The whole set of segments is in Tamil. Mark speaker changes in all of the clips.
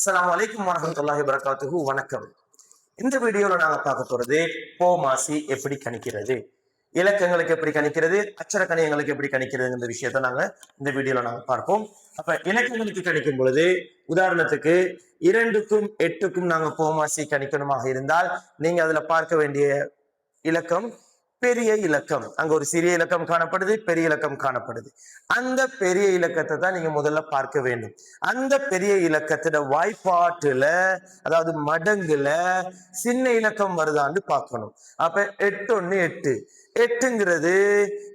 Speaker 1: அஸ்லாம் அலைக்கும் வரமத்துல்லாஹி வரகாத்துஹு வணக்கம். இந்த வீடியோவில் நாங்கள் பார்க்க போகிறது போமாசி எப்படி கணிக்கிறது? இலக்கங்களுக்கு எப்படி கணிக்கிறது? அச்சர கணியங்களுக்கு எப்படி கணிக்கிறதுங்கிற விஷயத்தை விஷயத்த இந்த வீடியோவில் நாங்கள் பார்ப்போம். அப்போ இலக்கங்களுக்கு கணிக்கும் பொழுது உதாரணத்துக்கு இரண்டுக்கும் எட்டுக்கும் நாங்கள் போமாசி கணிக்கணுமாக இருந்தால் நீங்கள் அதில் பார்க்க வேண்டிய இலக்கம் பெரிய இலக்கம். அங்க ஒரு சிறிய இலக்கம் காணப்படுது பெரிய இலக்கம் காணப்படுது. அந்த பெரிய இலக்கத்தை தான் நீங்க முதல்ல பார்க்க வேண்டும். அந்த பெரிய இலக்கத்தோட வாய்ப்பாட்டுல அதாவது மடங்குல சின்ன இலக்கம் வருதான்னு பார்க்கணும். அப்ப எட்டு ஒண்ணு எட்டு. எட்டுங்கிறது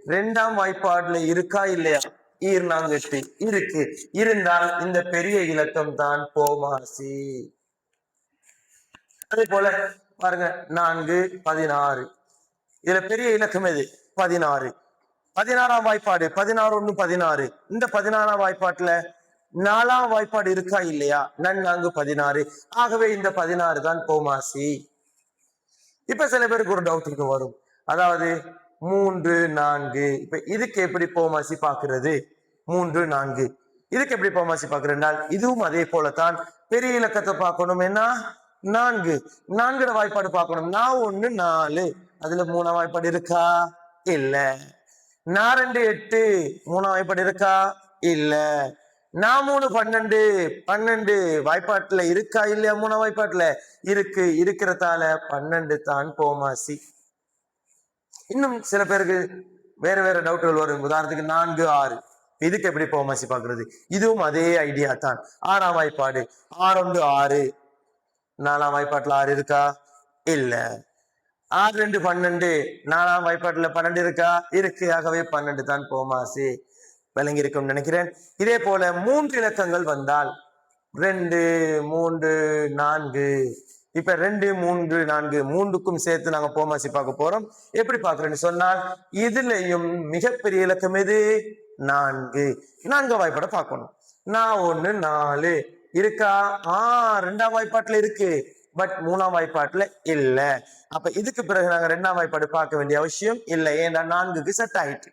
Speaker 1: ரெண்டாம் வாய்ப்பாடுல இருக்கா இல்லையா? ஈர்னாங்க எட்டு. இருக்கு. இருந்தால் இந்த பெரிய இலக்கம் தான் போமாசி அதே போல பாருங்க நான்கு பதினாறு. இதுல பெரிய இலக்கம் எது? பதினாறு. பதினாறாம் வாய்ப்பாடு. பதினாறு ஒண்ணு பதினாறு. இந்த பதினாறாம் வாய்ப்பாட்டுல நாலாம் வாய்ப்பாடு இருக்கா இல்லையா? நன்னாங்கு பதினாறு. ஆகவே இந்த பதினாறு தான் போமாசி இப்ப சில பேருக்கு ஒரு டவுட் இருக்கு வரும். அதாவது மூன்று நான்கு. இப்ப இதுக்கு எப்படி போமாசி பாக்குறது மூன்று நான்கு. இதுக்கு எப்படி போமாசி பாக்குறதுனால் இதுவும் அதே போலத்தான் பெரிய இலக்கத்தை பார்க்கணும். என்ன? நான்கு. நான்குட வாய்ப்பாடு பார்க்கணும். நான் ஒண்ணு நாலு. அதுல மூணாம் வாய்ப்பாடு இருக்கா? இல்ல. நான் ரெண்டு எட்டு. மூணாம் வாய்ப்பாடு இருக்கா? இல்ல. நான் மூணு பன்னெண்டு. பன்னெண்டு வாய்ப்பாட்டுல இருக்கா? இல்லையா மூணாம் வாய்ப்பாட்டுல? இருக்கு. இருக்கிறதால பன்னெண்டு தான் போமாசி இன்னும் சில பேருக்கு வேற வேற டவுட்டுகள் வரும். உதாரணத்துக்கு நான்கு ஆறு. இதுக்கு எப்படி போமாசி பாக்குறது இதுவும் அதே ஐடியா தான். ஆறாம் வாய்ப்பாடு. ஆறு ஒன்று ஆறு. நாலாம் வாய்ப்பாட்டுல ஆறு இருக்கா? இல்லை. ஆறு ரெண்டு பன்னெண்டு. நாலாம் வாய்ப்பாட்டுல பன்னெண்டு இருக்கா? இருக்கு ஆகவே பன்னெண்டு தான் போமாசி விளங்கி இருக்கும்னு நினைக்கிறேன். இதே போல மூன்று இலக்கங்கள் வந்தால் ரெண்டு மூன்று நான்கு. இப்ப ரெண்டு மூன்று நான்கு மூன்றுக்கும் சேர்த்து நாங்க போமாசி பார்க்க போறோம். எப்படி பாக்குறேன்னு சொன்னால் இதுலயும் மிகப்பெரிய இலக்கம் எது? நான்கு. நான்கு வாய்ப்பாட பார்க்கணும். நான் ஒண்ணு நாலு. இருக்கா? ஆ ரெண்டாம் வாய்ப்பாட்டுல இருக்கு. பட் மூணாம் வாய்ப்பாட்டுல இல்ல. அப்ப இதுக்கு பிறகு நாங்க ரெண்டாம் வாய்ப்பாடு பார்க்க வேண்டிய அவசியம் இல்லை. ஏன்னா நான்குக்கு செட் ஆயிட்டு.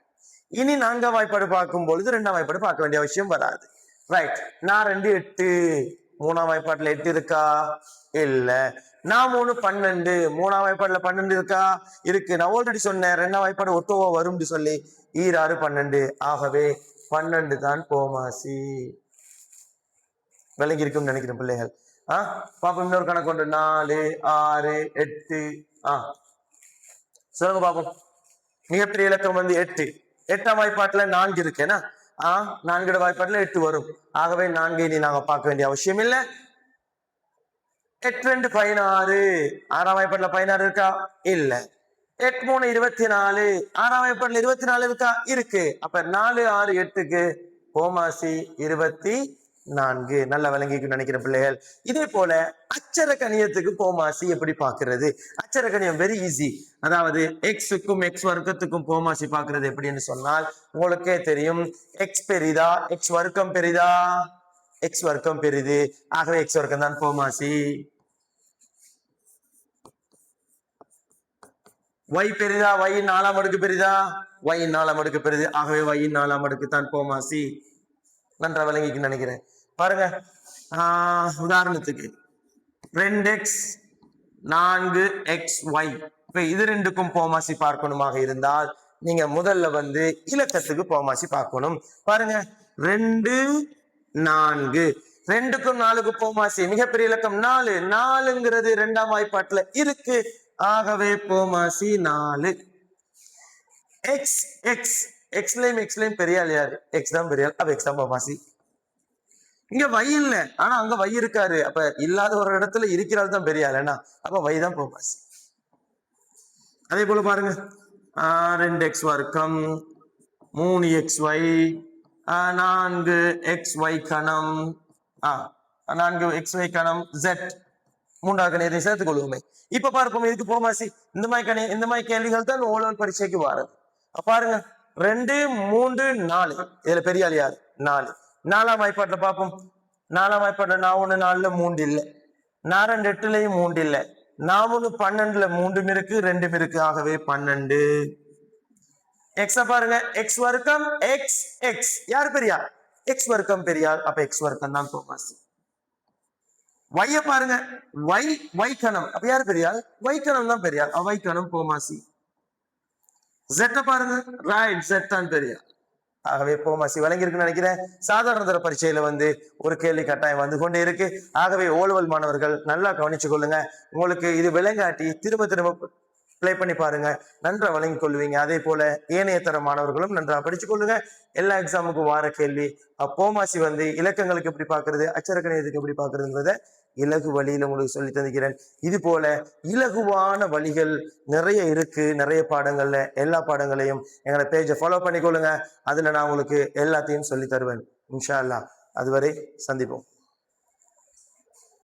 Speaker 1: இனி நான்காம் வாய்ப்பாடு பார்க்கும் பொழுது ரெண்டாம் வாய்ப்பாடு பார்க்க வேண்டிய அவசியம் வராது. ரைட் நான் ரெண்டு எட்டு. மூணாம் வாய்ப்பாட்டுல எட்டு இருக்கா? இல்ல. நான் மூணு பன்னெண்டு. மூணாம் வாய்ப்பாடுல பன்னெண்டு இருக்கா? இருக்கு. நான் ஆல்ரெடி சொன்னேன். ரெண்டாம் வாய்ப்பாடு ஒட்டோவா வரும்னு சொல்லி. ஈராறு பன்னெண்டு. ஆகவே பன்னெண்டு தான் போமாசி விலகி இருக்கும்னு நினைக்கிறேன் பிள்ளைகள். ஆ? பாப்போம் இன்னொரு கணக்கு உண்டு. நாலு ஆறு எட்டு. ஆ. சொல்லுங்க பாப்போம் மிகப்பெரிய இலக்கம் வந்து எட்டு. எட்டாம் வாய்ப்பாட்டுல நான்கு இருக்கேனா ஆ நான்கு வாய்ப்பாட்டுல எட்டு வரும். ஆகவே நான்கை இனி நாங்க பார்க்க வேண்டிய அவசியம் இல்லை. எட்டு ரெண்டு பதினாறு. ஆறாம் வாய்ப்பாட்டுல பதினாறு இருக்கா? இல்ல. எட்டு மூணு இருபத்தி நாலு ஆறாம் வாய்ப்பாட்டுல இருபத்தி நாலு இருக்கா? இருக்கு. அப்ப நாலு ஆறு எட்டுக்கு ஓமாசி இருபத்தி நான்கு. நல்ல விளங்கிக்கு நினைக்கிற பிள்ளைகள். இதே போல அச்சர கணியத்துக்கு போமாசி எப்படி பாக்குறது அச்சர கணியம் வெரி ஈஸி அதாவது எக்ஸுக்கும் எக்ஸ் வர்க்கத்துக்கும் போமாசி பாக்குறது எப்படின்னு சொன்னால் உங்களுக்கே தெரியும். எக்ஸ் பெரிதா? எக்ஸ் வர்க்கம் பெரிதா? எக்ஸ் வர்க்கம் பெரிது. ஆகவே எக்ஸ் வர்க்கம் தான் போமாசி ஒய் பெரிதா? ஒய் நாலாம் அடுக்கு பெரிதா? ஒய் நாலாம் அடுக்கு பெரிது. ஆகவே ஒய் நாலாம் அடுக்கு தான் போமாசி நன்றா விளங்கிக்கு நினைக்கிறேன். பாருங்க. உதாரணத்துக்கு. ரெண்டு எக்ஸ் நான்கு எக்ஸ் ஒய் இப்ப இது ரெண்டுக்கும் போமாசி பார்க்கணுமாக இருந்தால் நீங்க முதல்ல வந்து இலக்கத்துக்கு போமாசி பார்க்கணும். பாருங்க. ரெண்டு நான்கு. ரெண்டுக்கும் நாலுக்கு போமாசி. மிகப்பெரிய இலக்கம் நாலு. நாலுங்கிறது ரெண்டாம் வாய்ப்பாட்டுல இருக்கு. ஆகவே போமாசி நாலு. எக்ஸ் எக்ஸ் எக்ஸ்லயும் எக்ஸ்லயும் பெரிய ஆள் யாரு? எக்ஸ் தான் பெரிய ஆள். அப்ப எக்ஸ் தான் போமாசி. இங்க வை இல்ல. ஆனா அங்க வை இருக்காரு. அப்ப இல்லாத ஒரு இடத்துல இருக்கிறாள் தான் பெரிய ஆள். என்ன? அப்ப வை தான் போமாசி அதே போல பாருங்க. ரெண்டு எக்ஸ் வர்க்கம் மூணு எக்ஸ் ஒய் நான்கு எக்ஸ் ஒய் கணம் ஆ நான்கு எக்ஸ் ஒய் கணம் ஜெட் மூன்றாவது கணியத்தை சேர்த்துக் கொள்வோமே. இப்ப பார்ப்போம் இதுக்கு போமாசி இந்த மாதிரி கணி இந்த மாதிரி கேள்விகள் தான் ஓலோல் பரீட்சைக்கு வாரது பாருங்க. ரெண்டு மூன்று நாலு. இதுல பெரிய ஆள் யாரு? நாலு. நாலாம் வாய்ப்பாட்டில் பார்ப்போம் நாலாம் வாய்ப்பாட்டில் நான் ஒன்று நாலில் மூன்று இல்லை. நான் ரெண்டு எட்டுலையும் மூன்று இல்லை. நான் ஒன்று பன்னெண்டுல மூன்றும் இருக்கு ரெண்டும் இருக்கு. ஆகவே பன்னெண்டு. எக்ஸ பாருங்க. எக்ஸ் வர்க்கம் எக்ஸ் எக்ஸ் யார் பெரியார் எக்ஸ் வர்க்கம் பெரியார் அப்ப எக்ஸ் வர்க்கம் தான் போமாசி வைய பாருங்க. வை வைக்கணம் அப்ப யாரு பெரியாள்? வைக்கணம் தான் பெரியாள். அவைக்கணம் போமாசி ஜெட்ட பாருங்க. ரைட் ஜெட் தான் பெரியாள். ஆகவே போமாசி வழங்கியிருக்குன்னு நினைக்கிறேன். சாதாரண தர பரீட்சையில வந்து ஒரு கேள்வி கட்டாயம் வந்து கொண்டே இருக்கு. ஆகவே ஓல்வல் மாணவர்கள் நல்லா கவனிச்சு கொள்ளுங்க உங்களுக்கு இது விளங்காட்டி திரும்ப திரும்ப ப்ளே பண்ணி பாருங்க. நன்றாக வழங்கி கொள்வீங்க. அதே போல ஏனைய தர மாணவர்களும் நன்றாக படிச்சு கொள்ளுங்க. எல்லா எக்ஸாமுக்கும் வார கேள்வி. போமாசி வந்து இலக்கங்களுக்கு எப்படி பார்க்கறது அச்சரக்கணியத்துக்கு எப்படி பார்க்கறதுங்கிறத இலகு வழியில் உங்களுக்கு சொல்லி தந்துக்கிறேன். இது போல இலகுவான வழிகள் நிறைய இருக்கு. நிறைய பாடங்கள்ல எல்லா பாடங்களையும் எங்களோட பேஜை ஃபாலோ பண்ணிக்கொள்ளுங்க அதுல நான் உங்களுக்கு எல்லாத்தையும் சொல்லி தருவேன். இன்ஷா அல்லாஹ். அதுவரை சந்திப்போம்.